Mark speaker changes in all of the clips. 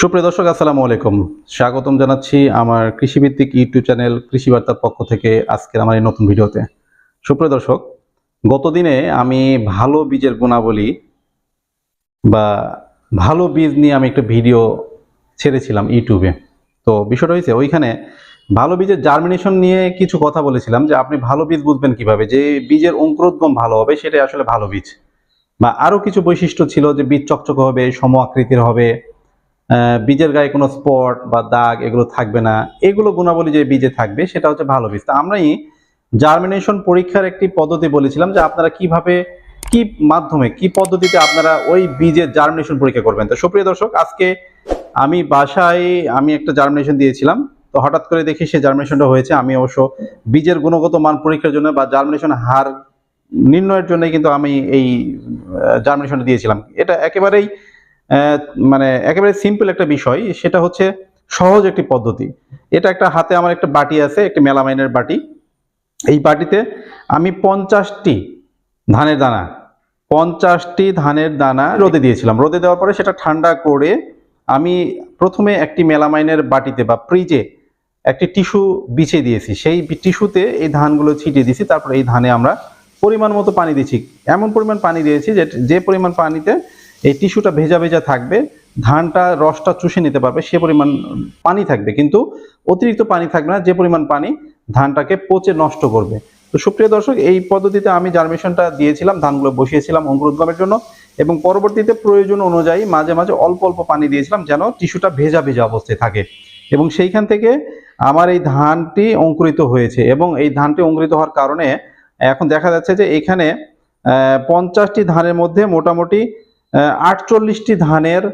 Speaker 1: সুপ্রিয় দর্শক, আসসালামু আলাইকুম। স্বাগতম জানাচ্ছি আমার কৃষিভিত্তিক ইউটিউব চ্যানেল কৃষি বার্তার পক্ষ থেকে আজকের আমার এই নতুন ভিডিওতে। সুপ্রিয় দর্শক, গতদিনে আমি ভালো বীজের গুণাবলী বা ভালো বীজ নিয়ে আমি একটা ভিডিও ছেড়েছিলাম ইউটিউবে। তো বিষয়টা হয়েছে, ওইখানে ভালো বীজের জার্মিনেশন নিয়ে কিছু কথা বলেছিলাম যে আপনি ভালো বীজ বুঝবেন কীভাবে, যে বীজের অঙ্কুরোদ্গম ভালো হবে, সেটাই আসলে ভালো বীজ। বা আরও কিছু বৈশিষ্ট্য ছিল যে বীজ চকচকে হবে সম আকৃতির হবে বীজের গায়ে কোনো স্পট বা দাগ এগুলো থাকবে না। এগুলো গুণাবলী যে বীজে থাকবে, সেটা হচ্ছে ভালো বীজ। তা আমরাই জার্মিনেশন পরীক্ষার একটি পদ্ধতি বলেছিলাম যে আপনারা কীভাবে, কি মাধ্যমে, কি পদ্ধতিতে আপনারা ওই বীজের জার্মিনেশন পরীক্ষা করবেন। তো সুপ্রিয় দর্শক, আজকে আমি বাসায় আমি একটা জার্মিনেশন দিয়েছিলাম। তো হঠাৎ করে দেখি সে জার্মিনেশনটা হয়েছে। আমি অবশ্য বীজের গুণগত মান পরীক্ষার জন্য বা জার্মিনেশন হার নির্ণয়ের জন্য কিন্তু আমি এই জার্মিনেশনটা দিয়েছিলাম। এটা একেবারেই মানে একেবারে সিম্পল একটা বিষয়, সেটা হচ্ছে সহজ একটি পদ্ধতি। এটা একটা হাতে আমার একটা বাটি আছে, একটি মেলামাইনের বাটি। এই বাটিতে আমি পঞ্চাশটি ধানের দানা, পঞ্চাশটি ধানের দানা রোদে দিয়েছিলাম। রোদে দেওয়ার পরে সেটা ঠান্ডা করে আমি প্রথমে একটি মেলামাইনের বাটিতে বা ফ্রিজে একটি টিস্যু বিছিয়ে দিয়েছি। সেই টিস্যুতে এই ধানগুলো ছিটিয়ে দিয়েছি, তারপর এই ধানে আমরা পরিমাণ মতো পানি দিয়েছি। এমন পরিমাণ পানি দিয়েছি যে যে পরিমাণ পানিতে এই টিস্যুটা ভেজা ভেজা থাকবে, ধানটা, রসটা চুষে নিতে পারবে, সে পরিমাণ পানি থাকবে। কিন্তু অতিরিক্ত পানি থাকবে না, যে পরিমাণ পানি ধানটাকে পচে নষ্ট করবে। তো সুপ্রিয় দর্শক, এই পদ্ধতিতে আমি জার্মেশনটা দিয়েছিলাম, ধানগুলো বসিয়েছিলাম অঙ্কুরোদ্গমের জন্য এবং পরবর্তীতে প্রয়োজন অনুযায়ী মাঝে মাঝে অল্প অল্প পানি দিয়েছিলাম যেন টিস্যুটা ভেজা ভেজা অবস্থায় থাকে। এবং সেইখান থেকে আমার এই ধানটি অঙ্কুরিত হয়েছে এবং এই ধানটি অঙ্কুরিত হওয়ার কারণে এখন দেখা যাচ্ছে যে এখানে পঞ্চাশটি ধানের মধ্যে মোটামুটি আটচল্লিশটি ধানের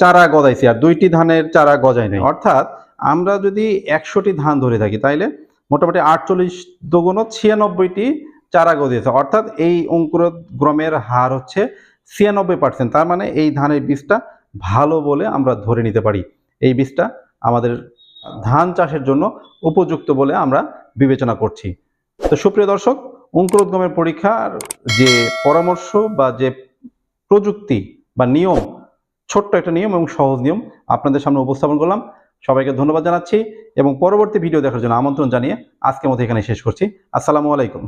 Speaker 1: চারা গজাইছে আর দুইটি ধানের চারা গজায় নাই। অর্থাৎ আমরা যদি একশোটি ধান ধরে থাকি তাইলে মোটামুটি আটচল্লিশ দুগুণ ছিয়ানব্বইটি চারা গজিয়েছে। অর্থাৎ এই অঙ্কুরোদ্গমের হার হচ্ছে ছিয়ানব্বই পার্সেন্ট তার মানে এই ধানের বীজটা ভালো বলে আমরা ধরে নিতে পারি। এই বীজটা আমাদের ধান চাষের জন্য উপযুক্ত বলে আমরা বিবেচনা করছি। তো সুপ্রিয় দর্শক অঙ্কুরোদ্গমের পরীক্ষার যে পরামর্শ বা যে প্রযুক্তি বা নিয়ম, ছোট্ট একটা নিয়ম এবং সহজ নিয়ম আপনাদের সামনে উপস্থাপন করলাম। সবাইকে ধন্যবাদ জানাচ্ছি এবং পরবর্তী ভিডিও দেখার জন্য আমন্ত্রণ জানিয়ে আজকের মতো এখানে শেষ করছি। আসসালামু আলাইকুম।